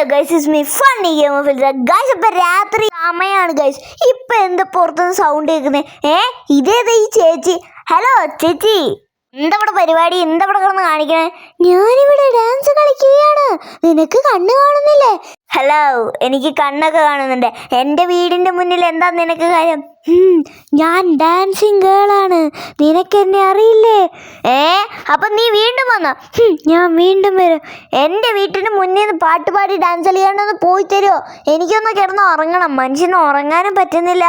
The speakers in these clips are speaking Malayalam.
Hello guys is me funny game of guys ഇപ്പം രാത്രി സമയമാണ് ഗൈസ് ഇപ്പം എന്താ പുറത്തുനിന്ന് സൗണ്ട് കേൾക്കുന്നത് ഏ? ഇതേതാ ഈ ചേച്ചി? ഹലോ ചേച്ചി. എന്താ ഇവിടെ പരിപാടി? എന്താ ഇവിടെ കിടന്ന് കാണിക്കണേ? ഞാനിവിടെ ഡാൻസ് കളിക്കുകയാണ്. നിനക്ക് കണ്ണു കാണുന്നില്ലേ? ഹലോ എനിക്ക് കണ്ണൊക്കെ കാണുന്നുണ്ട്. എന്റെ വീടിന്റെ മുന്നിൽ എന്താ നിനക്ക് കാര്യം? ഞാൻ ഡാൻസിങ് ഗേളാണ് നിനക്ക് എന്നെ അറിയില്ലേ? ഏ അപ്പൊ നീ വീണ്ടും വന്നോ? ഞാൻ വീണ്ടും വരും. എന്റെ വീട്ടിന് മുന്നിൽ നിന്ന് പാട്ട് പാടി ഡാൻസ് കളിയാണ്ടൊന്ന് പോയി തരുമോ എനിക്കൊന്ന് കിടന്ന് ഉറങ്ങണം. മനുഷ്യന് ഉറങ്ങാനും പറ്റുന്നില്ല.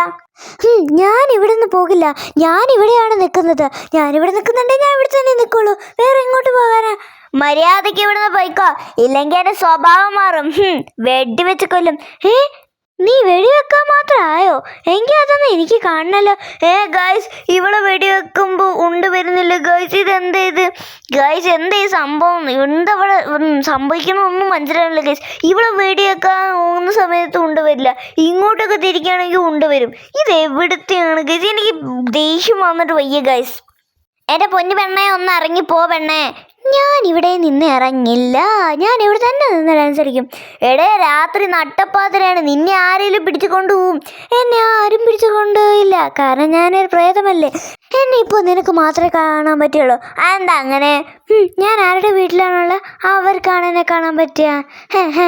ഞാൻ ഇവിടെ നിന്ന് പോകില്ല. ഞാൻ ഇവിടെയാണ് നിൽക്കുന്നത്. ഞാൻ ഇവിടെ നിൽക്കുന്നുണ്ടെങ്കിൽ ഞാൻ ഇവിടെ തന്നെ നിൽക്കുള്ളൂ. വേറെ എങ്ങോട്ട് പോകാനാ? മര്യാദയ്ക്ക് ഇവിടുന്ന് പോയിക്കോ. ഇല്ലെങ്കിൽ എന്റെ സ്വഭാവം മാറും. വെടി വെടിവെച്ച് കൊല്ലും. ഏ നീ വെടിവെക്കാൻ മാത്രമായോ? എങ്കിൽ അതൊന്നും എനിക്ക് കാണണല്ലോ. ഏ ഗൈസ് ഇവളെ വെടിവെക്കുമ്പോൾ ഉണ്ട് വരുന്നില്ല. ഗൈസ് ഇത് എന്താ ഇത്? ഗൈസ് എന്താ ഈ സംഭവം? എന്താ ഇവിടെ സംഭവിക്കണമെന്നും മനസ്സിലാവില്ല ഗൈസ് ഇവളെ വെടിവെക്കാൻ പോകുന്ന സമയത്ത് ഉണ്ട് വരില്ല. ഇങ്ങോട്ടൊക്കെ തിരിക്കുകയാണെങ്കിൽ ഉണ്ട് വരും. ഇത് എവിടത്തെയാണ് ഗൈസ് എനിക്ക് ദേഷ്യം വന്നിട്ട് വയ്യ ഗൈസ് എന്റെ പൊന്നു പെണ്ണെ ഒന്ന് ഇറങ്ങി പോ പെണ്ണേ. ഞാൻ ഇവിടെ നിന്ന് ഇറങ്ങില്ല. ഞാൻ ഇവിടെ തന്നെ നിന്ന് ഡാൻസ് കളിക്കും. എടേ രാത്രി നട്ടപ്പാതിരാണ് നിന്നെ ആരെങ്കിലും പിടിച്ചു കൊണ്ടുപോകും. എന്നെ ആരും പിടിച്ചു കൊണ്ടുപോയില്ല. കാരണം ഞാനൊരു പ്രേതമല്ലേ. എന്നെ ഇപ്പോൾ നിനക്ക് മാത്രമേ കാണാൻ പറ്റുള്ളൂ. എന്താ അങ്ങനെ? ഞാൻ ആരുടെ വീട്ടിലാണുള്ളത്? അവർക്കാണ് എന്നെ കാണാൻ പറ്റുക ഹേ ഹേ.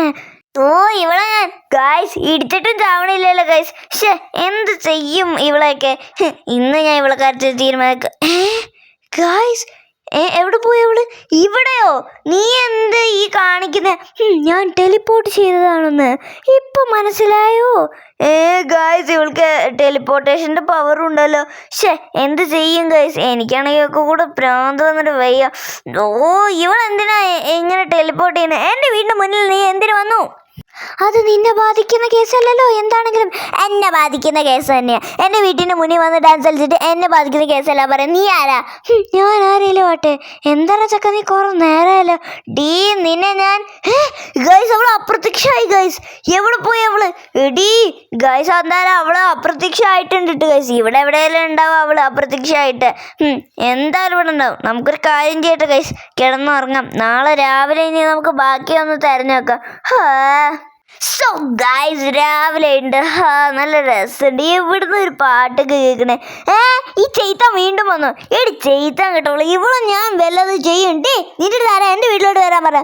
ഓ ഇവളെ ഞാൻ. ഗായ്സ് ഇടിച്ചിട്ടും ചാവണില്ലല്ലോ ഗായ്സ് ഷേ എന്ത് ചെയ്യും ഇവളെയൊക്കെ? ഇന്ന് ഞാൻ ഇവളെ കാര്യത്തിൽ തീരുമാനിക്കും ഗായ്സ് എവിടെ പോയി അവൾ? ഇവിടെയോ? നീ എന്ത് ഈ കാണിക്കുന്ന? ഞാൻ ടെലിപ്പോർട്ട് ചെയ്തതാണെന്ന്. ഇപ്പൊ മനസ്സിലായോ? ഏ ഗായ്സ് ഇവൾക്ക് ടെലിപ്പോർട്ടേഷന്റെ പവർ ഉണ്ടല്ലോ. ഷേ എന്ത് ചെയ്യും ഗായ്സ് എനിക്കാണെങ്കിൽ ഒക്കെ കൂടെ ഭ്രാന്ത് വന്നിട്ട് വയ്യ. ഓ ഇവൾ എന്തിനാ എങ്ങനെ ടെലിപ്പോർട്ട് ചെയ്യുന്നത് എന്റെ വീടിന്റെ മുന്നിൽ നീ എന്തിനു വന്നു? അത് നിന്നെ ബാധിക്കുന്ന കേസല്ലല്ലോ. എന്താണെങ്കിലും എന്നെ ബാധിക്കുന്ന കേസ് തന്നെയാ. എന്റെ വീട്ടിന്റെ മുന്നിൽ വന്ന് ഡാൻസ് കളിച്ചിട്ട് എന്നെ ബാധിക്കുന്ന കേസല്ല പറയാം നീ ആരാ? ഞാൻ ആരെയല്ലോ ആട്ടെ എന്താണ് ചക്ക നീ കുറെ നേരമല്ലോ ഡീ നിന്നെ ഞാൻ ഗൈസ് അവൾ അപ്രത്യക്ഷമായി ഗൈസ് എവിടെ പോയി അവൾ? എടീ ഗൈസ് എന്തായാലും അവൾ അപ്രത്യക്ഷമായിട്ടുണ്ട് ഗൈസ് ഇവിടെ എവിടെയെങ്കിലും ഉണ്ടാവും അവൾ അപ്രത്യക്ഷമായിട്ട് എന്തായാലും ഇവിടെ ഉണ്ടാവും. നമുക്കൊരു കാര്യം ചെയ്യട്ടെ ഗൈസ് കിടന്നുറങ്ങാം. നാളെ രാവിലെ ഇനി നമുക്ക് ബാക്കി ഒന്ന് തെരഞ്ഞു വെക്കാം. ഹാ. സോ ഗൈസ് രാവിലെ ഉണ്ട്. നല്ല രസമുണ്ട്. ഇവിടുന്ന് ഒരു പാട്ടൊക്കെ കേൾക്കണേ. ഏ ഈ ചെയ്ത്താൻ വീണ്ടും വന്നു. എടി ചെയ്ത്താൻ കേട്ടോളൂ. ഇവളും ഞാൻ വല്ലത് ചെയ്യണ്ടേ നിന്റെ താരം എന്റെ വീട്ടിലോട്ട് വരാൻ പറ.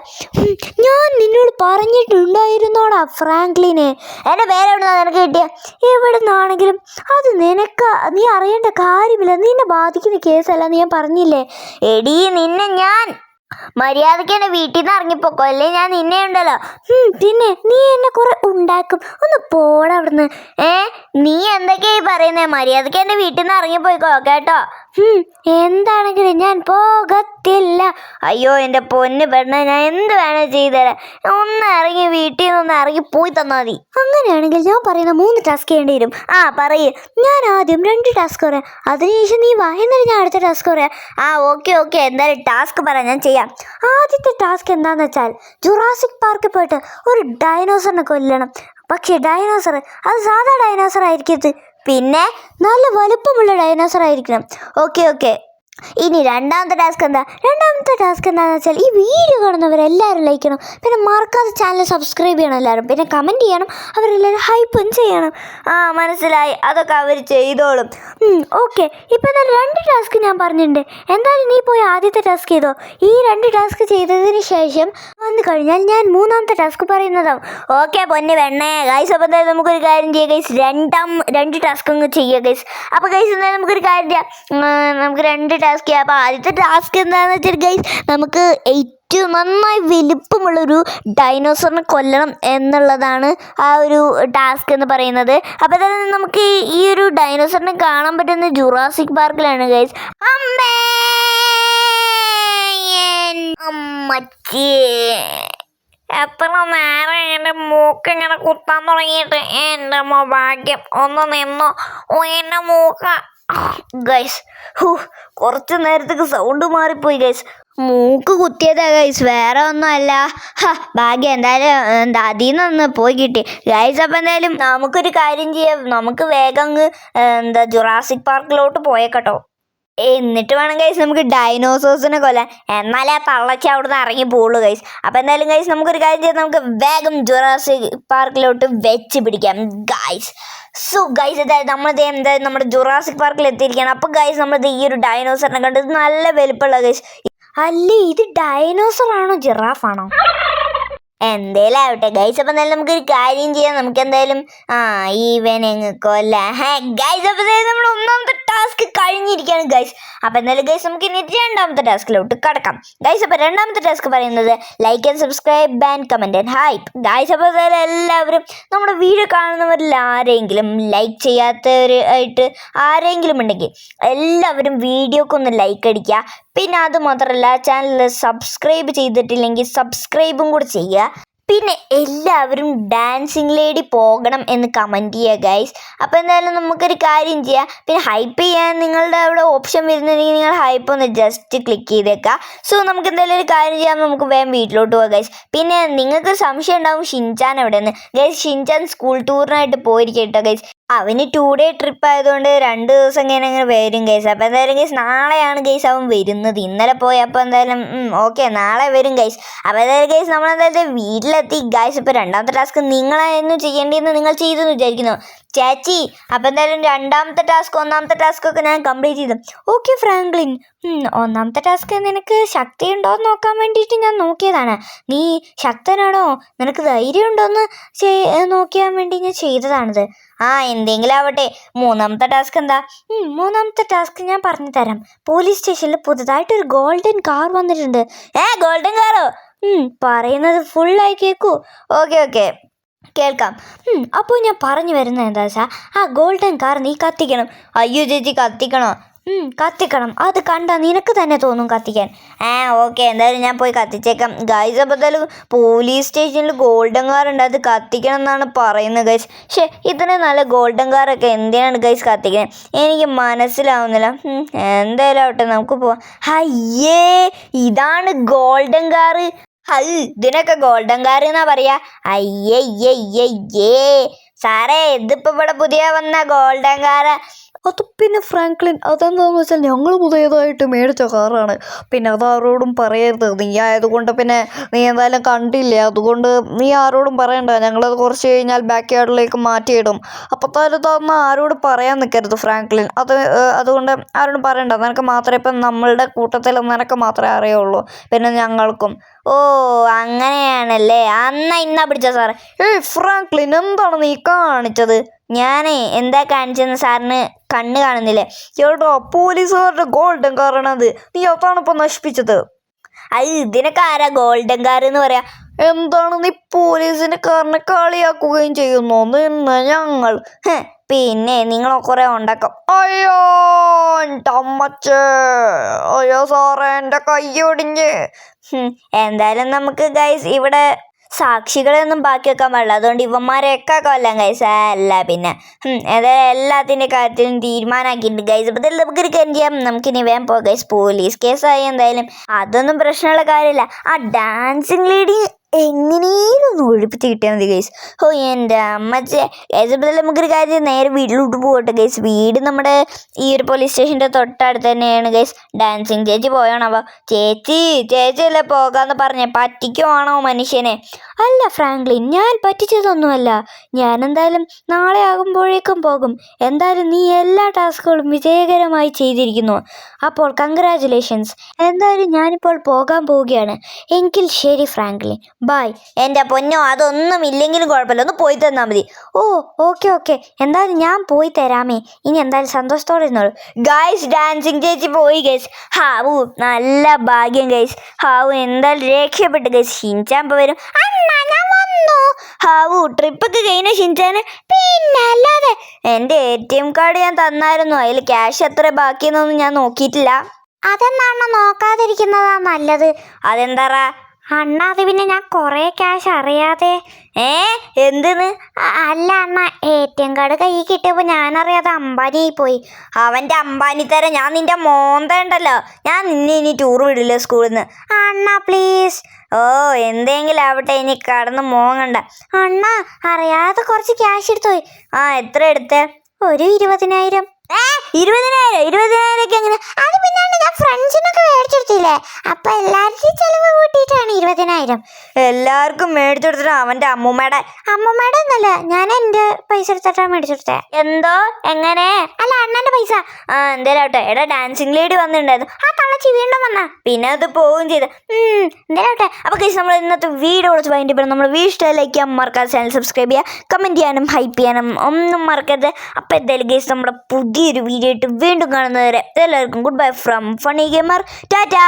ഞാൻ നിന്നോട് പറഞ്ഞിട്ടുണ്ടായിരുന്നോടാ ഫ്രാങ്ക്ലിനെ. എന്റെ പേരെവിടുന്നാ നിനക്ക് കിട്ടിയ? എവിടുന്നാണെങ്കിലും. അത് നിനക്ക് നീ അറിയേണ്ട കാര്യമില്ല. നിന്നെ ബാധിക്കുന്ന കേസല്ല എന്ന് ഞാൻ പറഞ്ഞില്ലേ? എടി നിന്നെ ഞാൻ മര്യാദയ്ക്ക് എന്നെ വീട്ടിൽ നിന്ന് ഇറങ്ങിപ്പോക്കോ? അല്ലേ ഞാൻ നിന്നെ ഉണ്ടല്ലോ. പിന്നെ നീ എന്നെ കുറെ ഉണ്ടാക്കും. ഒന്ന് പോടാ അവിടുന്ന് ഏ? നീ എന്തൊക്കെയായി പറയുന്നേ? മര്യാദയ്ക്ക് എന്നെ വീട്ടിൽ നിന്ന് ഇറങ്ങിപ്പോയിക്കോ കേട്ടോ? എന്താണെങ്കിലും ഞാൻ പോകത്തില്ല. അയ്യോ എന്റെ പൊന്ന് പെണ്ണ ഞാൻ എന്ത് വേണേ ചെയ്തുതരാം. ഒന്ന് ഇറങ്ങി വീട്ടിൽ നിന്ന് ഇറങ്ങി പോയി തന്നാൽ മതി. അങ്ങനെയാണെങ്കിൽ ഞാൻ പറയുന്ന മൂന്ന് ടാസ്ക് ചെയ്യേണ്ടി വരും. ആ പറയ്. ഞാൻ ആദ്യം രണ്ട് ടാസ്ക് പറയാം. അതിനുശേഷം നീ വാ. ഞാൻ അടുത്ത ടാസ്ക് പറയാം. ആ ഓക്കെ ഓക്കെ എന്തായാലും ടാസ്ക് പറയാം. ഞാൻ ചെയ്യാം. ആദ്യത്തെ ടാസ്ക് എന്താണെന്ന് വെച്ചാൽ ജുറാസിക് പാർക്കിൽ പോയിട്ട് ഒരു ഡൈനോസറിനെ കൊല്ലണം. പക്ഷേ ഡൈനോസർ അത് സാധാ ഡൈനോസർ ആയിരിക്കരുത്. പിന്നെ നല്ല വലുപ്പമുള്ള ഡൈനോസർ ആയിരിക്കണം. ഓക്കെ ഓക്കെ ഇനി രണ്ടാമത്തെ ടാസ്ക് എന്താ? രണ്ടാമത്തെ ടാസ്ക് എന്താണെന്ന് വെച്ചാൽ ഈ വീഡിയോ കാണുന്നവരെല്ലാവരും ലൈക്ക് ചെയ്യണം. പിന്നെ മറക്കാതെ ചാനൽ സബ്സ്ക്രൈബ് ചെയ്യണം എല്ലാവരും. പിന്നെ കമന്റ് ചെയ്യണം. അവരെല്ലാവരും ഹൈപ്പും ചെയ്യണം. ആ മനസ്സിലായി? അതൊക്കെ അവർ ചെയ്തോളും. ഓക്കെ ഇപ്പം എന്തായാലും രണ്ട് ടാസ്ക് ഞാൻ പറഞ്ഞിട്ടുണ്ട്. എന്തായാലും നീ പോയി ആദ്യത്തെ ടാസ്ക് ചെയ്തോ? ഈ രണ്ട് ടാസ്ക് ചെയ്തതിന് ശേഷം വന്നു കഴിഞ്ഞാൽ ഞാൻ മൂന്നാമത്തെ ടാസ്ക് പറയുന്നതാവും. ഓക്കെ പൊന്നെ വെണ്ണേ ഗൈസ് അപ്പോൾ എന്തായാലും നമുക്കൊരു കാര്യം ചെയ്യാം ഗൈസ് രണ്ടാം രണ്ട് ടാസ്ക് അങ്ങ് ചെയ്യുക ഗൈസ് അപ്പോൾ ഗൈസ് എന്തായാലും നമുക്കൊരു കാര്യം ചെയ്യാം. നമുക്ക് രണ്ട് ചെയ്യാം അപ്പോൾ ആദ്യത്തെ ടാസ്ക് എന്താണെന്ന് വെച്ചാൽ ഗൈസ് നമുക്ക് ഏറ്റവും നന്നായി വലിപ്പമുള്ളൊരു ഡൈനോസറിനെ കൊല്ലണം എന്നുള്ളതാണ് ആ ഒരു ടാസ്ക് എന്ന് പറയുന്നത്. അപ്പോൾ തന്നെ നമുക്ക് ഈ- ഒരു ഡൈനോസറിനെ കാണാൻ പറ്റുന്ന ജുറാസിക് പാർക്കിലാണ് ഗൈസ് അമ്മേ അമ്മച്ചി. എത്ര നേരം എന്റെ മൂക്ക് ഇങ്ങനെ കുത്താൻ തുടങ്ങിയിട്ട് എന്റെ ഭാഗ്യം ഒന്ന് നിന്നോ. ഓ എന്റെ മൂക്ക. ഗൈസ് ഹൂ കുറച്ച് നേരത്തേക്ക് സൗണ്ട് മാറിപ്പോയി ഗൈസ് മൂക്ക് കുത്തിയതാ ഗൈസ് വേറെ ഒന്നുമല്ല. ഭാഗ്യം എന്തായാലും എന്താ അതിൽ നിന്ന് പോയി കിട്ടി. ഗൈസ് അപ്പം എന്തായാലും നമുക്കൊരു കാര്യം ചെയ്യാം. നമുക്ക് വേഗം എന്താ ജുറാസിക് പാർക്കിലോട്ട് പോയേക്കട്ടോ. എന്നിട്ട് വേണം കൈസ് നമുക്ക് ഡൈനോസോഴ്സിനെ കൊല്ലാൻ. എന്നാലേ ആ പള്ളച്ച അവിടുന്ന് ഇറങ്ങി പോളൂ കൈസ് അപ്പോൾ എന്തായാലും കൈസ് നമുക്കൊരു കാര്യം ചെയ്യാം. നമുക്ക് വേഗം ജുറാസിക് പാർക്കിലോട്ട് വെച്ച് പിടിക്കാം ഗൈസ് സോ ഗൈസ് അതായത് നമ്മളിത് എന്തായാലും നമ്മുടെ ജുറാസിക് പാർക്കിൽ എത്തിയിരിക്കുകയാണ്. അപ്പോൾ ഗൈസ് നമ്മളിത് ഈ ഒരു ഡൈനോസറിനെ കണ്ടത് നല്ല വലുപ്പമുള്ള ഗൈസ് അല്ലേ ഇത് ഡൈനോസർ ആണോ ജിറാഫാണോ എന്തേലും ആവട്ടെ ഗൈസ് അപ്പം എന്തായാലും നമുക്കൊരു കാര്യം ചെയ്യാം. നമുക്ക് എന്തായാലും ആ ഈവൻ അങ്ങ് കൊല്ലാം. ഗൈസ് അപ്പം നമ്മൾ ഒന്നാമത്തെ ടാസ്ക് കഴിഞ്ഞിരിക്കുകയാണ് ഗൈസ് അപ്പോൾ എന്തായാലും ഗൈസ് നമുക്ക് ഇനി രണ്ടാമത്തെ ടാസ്കിലോട്ട് കടക്കാം. ഗൈസ് അപ്പോൾ രണ്ടാമത്തെ ടാസ്ക് പറയുന്നത് like and subscribe and comment and hype guys അപ്പോൾ എല്ലാവരും നമ്മുടെ വീഡിയോ കാണുന്നവരിൽ ആരെങ്കിലും ലൈക്ക് ചെയ്യാത്തവരായിട്ട് ആരെങ്കിലും ഉണ്ടെങ്കിൽ എല്ലാവരും വീഡിയോക്ക് ഒന്ന് ലൈക്ക് അടിക്കുക. പിന്നെ അത് മാത്രമല്ല ചാനൽ സബ്സ്ക്രൈബ് ചെയ്തിട്ടില്ലെങ്കിൽ സബ്സ്ക്രൈബും കൂടെ ചെയ്യുക. പിന്നെ എല്ലാവരും ഡാൻസിങ് ലേഡി പോകണം എന്ന് കമന്റ് ചെയ്യുക ഗൈസ് അപ്പോൾ എന്തായാലും നമുക്കൊരു കാര്യം ചെയ്യാം. പിന്നെ ഹൈപ്പ് ചെയ്യാൻ നിങ്ങളുടെ അവിടെ ഓപ്ഷൻ വരുന്നുണ്ടെങ്കിൽ നിങ്ങൾ ഹൈപ്പ് ഒന്ന് ജസ്റ്റ് ക്ലിക്ക് ചെയ്തേക്കുക സോ നമുക്ക് എന്തായാലും ഒരു കാര്യം ചെയ്യാം. നമുക്ക് വേഗം വീട്ടിലോട്ട് പോകാം ഗൈസ് പിന്നെ നിങ്ങൾക്ക് സംശയം ഉണ്ടാവും ഷിൻചാൻ എവിടെയെന്ന് ഗൈസ് ഷിൻചാൻ സ്കൂൾ ടൂറിനായിട്ട് പോയിരിക്കട്ടോ ഗൈസ് അവന് ടു ഡേ ട്രിപ്പ് ആയതുകൊണ്ട് രണ്ട് ദിവസം ഇങ്ങനെ അങ്ങനെ വരും ഗൈസ് അപ്പോൾ എന്തായാലും ഗൈസ് നാളെയാണ് ഗൈസ് അവൻ വരുന്നത്. ഇന്നലെ പോയി അപ്പോൾ എന്തായാലും ഓക്കെ നാളെ വരും ഗൈസ് അപ്പോൾ എന്തായാലും ഗൈസ് നമ്മളെന്തായാലും വീട്ടിലെത്തി. ഗൈസ് ഇപ്പോൾ രണ്ടാമത്തെ ടാസ്ക് നിങ്ങളായിരുന്നു ചെയ്യേണ്ടതെന്ന് നിങ്ങൾ ചെയ്തു എന്ന് വിചാരിക്കുന്നു. ചേച്ചി അപ്പോൾ എന്തായാലും രണ്ടാമത്തെ ടാസ്ക് ഒന്നാമത്തെ ടാസ്ക് ഒക്കെ ഞാൻ കംപ്ലീറ്റ് ചെയ്തു. ഓക്കെ ഫ്രാങ്ക്ലിൻ ഒന്നാമത്തെ ടാസ്ക് നിനക്ക് ശക്തി ഉണ്ടോ എന്ന് നോക്കാൻ വേണ്ടിയിട്ട് ഞാൻ നോക്കിയതാണ്. നീ ശക്തനാണോ? നിനക്ക് ധൈര്യം ഉണ്ടോ എന്ന് ചെയ്- നോക്കിയാൻ വേണ്ടി ഞാൻ ചെയ്തതാണിത്. ആ എന്തെങ്കിലും ആവട്ടെ. മൂന്നാമത്തെ ടാസ്ക് എന്താ? മൂന്നാമത്തെ ടാസ്ക് ഞാൻ പറഞ്ഞു തരാം. പോലീസ് സ്റ്റേഷനിൽ പുതുതായിട്ട് ഒരു ഗോൾഡൻ കാർ വന്നിട്ടുണ്ട്. ഏ ഗോൾഡൻ കാറോ? പറയുന്നത് ഫുള്ളായി കേൾക്കൂ ഓക്കെ ഓക്കെ കേൾക്കാം. അപ്പോൾ ഞാൻ പറഞ്ഞു വരുന്നത് എന്താ വെച്ചാൽ ആ ഗോൾഡൻ കാർ നീ കത്തിക്കണം. അയ്യോ ചേച്ചി കത്തിക്കണോ. കത്തിക്കണം. അത് കണ്ടാൽ നിനക്ക് തന്നെ തോന്നും കത്തിക്കാൻ. ആ ഓക്കെ എന്തായാലും ഞാൻ പോയി കത്തിച്ചേക്കാം. ഗൈസ് അപ്പോൾ പോലീസ് സ്റ്റേഷനിൽ ഗോൾഡൻ കാർ ഉണ്ട്. അത് കത്തിക്കണം എന്നാണ് പറയുന്നത് ഗൈസ് പക്ഷേ ഇത്ര നല്ല ഗോൾഡൻ കാറൊക്കെ എന്തിനാണ് ഗൈസ് കത്തിക്കുന്നത് എനിക്ക് മനസ്സിലാവുന്നില്ല. എന്തായാലും ആവട്ടെ നമുക്ക് പോവാം. ഹയ്യേ ഇതാണ് ഗോൾഡൻ കാറ്. ഹൈ ഇതിനൊക്കെ ഗോൾഡൻ കാർ എന്നാ പറയാ. അയ്യേ സാറേ ഇതിപ്പോ ഇവിടെ പുതിയ വന്ന ഗോൾഡൻ കാറ്. അത് പിന്നെ ഫ്രാങ്ക്ലിൻ. അതെന്താന്ന് വെച്ചാൽ ഞങ്ങൾ പുതിയതായിട്ട് മേടിച്ച കാറാണ്. പിന്നെ അത് ആരോടും പറയരുത്. നീ ആയതുകൊണ്ട് പിന്നെ നീ എന്തായാലും കണ്ടില്ലേ? അതുകൊണ്ട് നീ ആരോടും പറയണ്ട. ഞങ്ങളത് കുറച്ച് കഴിഞ്ഞാൽ ബാക്ക് യാർഡിലേക്ക് മാറ്റിയിടും. അപ്പോൾ തരുതാന്ന് ആരോട് പറയാൻ നിൽക്കരുത് ഫ്രാങ്ക്ലിൻ? അത് അതുകൊണ്ട് ആരോടും പറയണ്ട. നിനക്ക് മാത്രമേ ഇപ്പം നമ്മളുടെ കൂട്ടത്തിൽ നിനക്ക് മാത്രമേ അറിയുള്ളൂ. പിന്നെ ഞങ്ങൾക്കും. ഓ അങ്ങനെയാണല്ലേ? അന്ന ഇന്നാ പിടിച്ച സാറേ. ഏയ് ഫ്രാങ്ക്ലിൻ എന്താണ് നീ കാണിച്ചത്? ഞാനേ എന്താ കാണിച്ചെന്ന് സാറിന് കണ്ണ് കാണുന്നില്ലേ? ചേട്ടാ പോലീസുകാരുടെ ഗോൾഡൻ കാറാണത് നീ അതാണ് ഇപ്പം നശിപ്പിച്ചത്. അത് ഇതിനൊക്കെ ആരാ ഗോൾഡൻ കാർ എന്ന് പറയാ? എന്താണ് നീ പോലീസിന്റെ കാറിനെ കളിയാക്കുകയും ചെയ്യുന്നു? നിന്ന് ഞങ്ങൾ. പിന്നെ നിങ്ങൾ കുറെ ഉണ്ടാക്കും. അയ്യോ അമ്മച്ചേ. അയ്യോ സാറേ എന്റെ കൈ ഒടിഞ്ഞ്. എന്തായാലും നമുക്ക് ഗൈസ് ഇവിടെ സാക്ഷികളെയൊന്നും ബാക്കി വെക്കാൻ പാടില്ല. അതുകൊണ്ട് ഇവന്മാരെയൊക്കെ കൊല്ലാം ഗൈസ് അല്ല പിന്നെ ഏതായാലും എല്ലാത്തിന്റെ കാര്യത്തിലും തീരുമാനമാക്കിയിട്ടുണ്ട്. ഗൈസ് അപ്പോൾ ഇതിൽ നമുക്കൊരു കാര്യം ചെയ്യാം. നമുക്കിനി വേഗം പോകാം. ഗൈസ് പോലീസ് കേസായി എന്തായാലും. അതൊന്നും പ്രശ്നമുള്ള കാര്യമില്ല. ആ ഡാൻസിങ് ലേഡി എങ്ങനെയും ഒഴിപ്പിച്ച് കിട്ടിയാൽ മതി ഗൈസ് ഓ എന്റെ അമ്മച്ചേ. ഗൈസ് നമുക്കൊരു കാര്യം. നേരെ വീട്ടിലോട്ട് പോകട്ടെ ഗൈസ് വീട് നമ്മുടെ ഈ ഒരു പോലീസ് സ്റ്റേഷന്റെ തൊട്ടടുത്ത് തന്നെയാണ് ഗൈസ് ഡാൻസിങ് ചേച്ചി പോയണോ ചേച്ചി ചേച്ചിയല്ലേ പോകാമെന്ന് പറഞ്ഞേ. പറ്റിക്കുവാണോ മനുഷ്യനെ? അല്ല ഫ്രാങ്ക്ലിൻ ഞാൻ പറ്റിച്ചതൊന്നുമല്ല. ഞാൻ എന്തായാലും നാളെ ആകുമ്പോഴേക്കും പോകും. എന്തായാലും നീ എല്ലാ ടാസ്കുകളും വിജയകരമായി ചെയ്തിരിക്കുന്നു. അപ്പോൾ കൺഗ്രാചുലേഷൻസ് എന്തായാലും ഞാനിപ്പോൾ പോകാൻ പോവുകയാണ്. എങ്കിൽ ശരി ഫ്രാങ്ക്ലിൻ ബായ് എന്റെ പൊന്നോ അതൊന്നും ഇല്ലെങ്കിലും കുഴപ്പമില്ല. ഒന്ന് പോയി തന്നാൽ മതി. ഓ ഓക്കെ ഓക്കെ. എന്തായാലും ഞാൻ പോയി തരാമേ. ഇനി എന്തായാലും സന്തോഷത്തോടെ ഇരുന്നോളൂ. ഗൈസ് ഡാൻസിങ് ചേച്ചി പോയി ഗൈസ് ഹാവു നല്ല ഭാഗ്യം ഗൈസ് ഹാവു എന്തായാലും രക്ഷപ്പെട്ട് ഗൈസ് ഷിൻചാൻ ഇപ്പോൾ വരും. അണ്ണാ ഞാൻ വന്നു. ഹാവു ട്രിപ്പൊക്കെ കഴിഞ്ഞ ഷിൻചാന്. പിന്നെ അല്ലാതെ എന്റെ എ ടി എം കാർഡ് ഞാൻ തന്നായിരുന്നു. അതിൽ ക്യാഷ് എത്ര ബാക്കിയെന്നൊന്നും ഞാൻ നോക്കിയിട്ടില്ല. അതെന്താണോ നോക്കാതിരിക്കുന്നതാ നല്ലത്. അതെന്താറാ അണ്ണ അത് പിന്നെ ഞാൻ കുറേ ക്യാഷ് അറിയാതെ. ഏ എന്തിന് അല്ല അണ്ണ എ ടി എം കാർഡ് കയ്യിൽ കിട്ടിയപ്പോൾ ഞാനറിയാതെ അമ്പാനിയായി പോയി. അവന്റെ അമ്പാനി തരം ഞാൻ നിന്റെ മോന്തണ്ടല്ലോ ഞാൻ നിന്നെ ഇനി ടൂർ വിടില്ല സ്കൂളിൽ നിന്ന് അണ്ണ പ്ലീസ് ഓ എന്തെങ്കിലും ആവട്ടെ ഇനി കടന്ന് മോങ്ങണ്ട. അണ്ണ അറിയാതെ കുറച്ച് ക്യാഷ് എടുത്തു പോയി. ആ എത്ര എടുത്തേ? ഒരു ഇരുപതിനായിരം. ഇരുപതിനായിരം ഇരുപതിനായിരം എങ്ങനെ അത് പിന്നാണ്ട് ഞാൻ ഫ്രണ്ട്സിനൊക്കെ മേടിച്ചെടുത്തില്ലേ? അപ്പൊ എല്ലാവർക്കും ചെലവ് കൂട്ടിയിട്ടാണ് ഇരുപതിനായിരം. എല്ലാവർക്കും മേടിച്ചെടുത്തിട്ട് അവന്റെ അമ്മൂമ്മയുടെ? അമ്മൂമ്മയുടെ ഒന്നല്ല ഞാൻ എന്റെ പൈസ എടുത്തിട്ടാണ് മേടിച്ചെടുത്തേ. എന്തോ? എങ്ങനെ? അല്ല അണ്ണന്റെ പൈസ. ആ എന്തേലും ആവട്ടെ. എടാ ഡാൻസിങ് ലേഡി വന്നിട്ടുണ്ടായിരുന്നു. ആ തള്ളച്ചി വീണ്ടും വന്ന. പിന്നെ അത് പോവുകയും ചെയ്ത്. എന്തേലും ആവട്ടെ. അപ്പോൾ കേസ് നമ്മൾ ഇന്നത്തെ വീഡിയോ കുറച്ച് വൈകിട്ട് നമ്മൾ വീഡിയോ ലൈക്ക് ചെയ്യാൻ മറക്കാതെ ചാനൽ സബ്സ്ക്രൈബ് ചെയ്യുക കമന്റ് ചെയ്യാനും ഹൈപ്പ് ചെയ്യാനും ഒന്നും മറക്കരുത്. അപ്പൊ എന്തായാലും കേസ് നമ്മുടെ പുതിയൊരു വീഡിയോ ആയിട്ട് വീണ്ടും കാണുന്നവരെ എല്ലാവർക്കും good bye from funny gamer Tata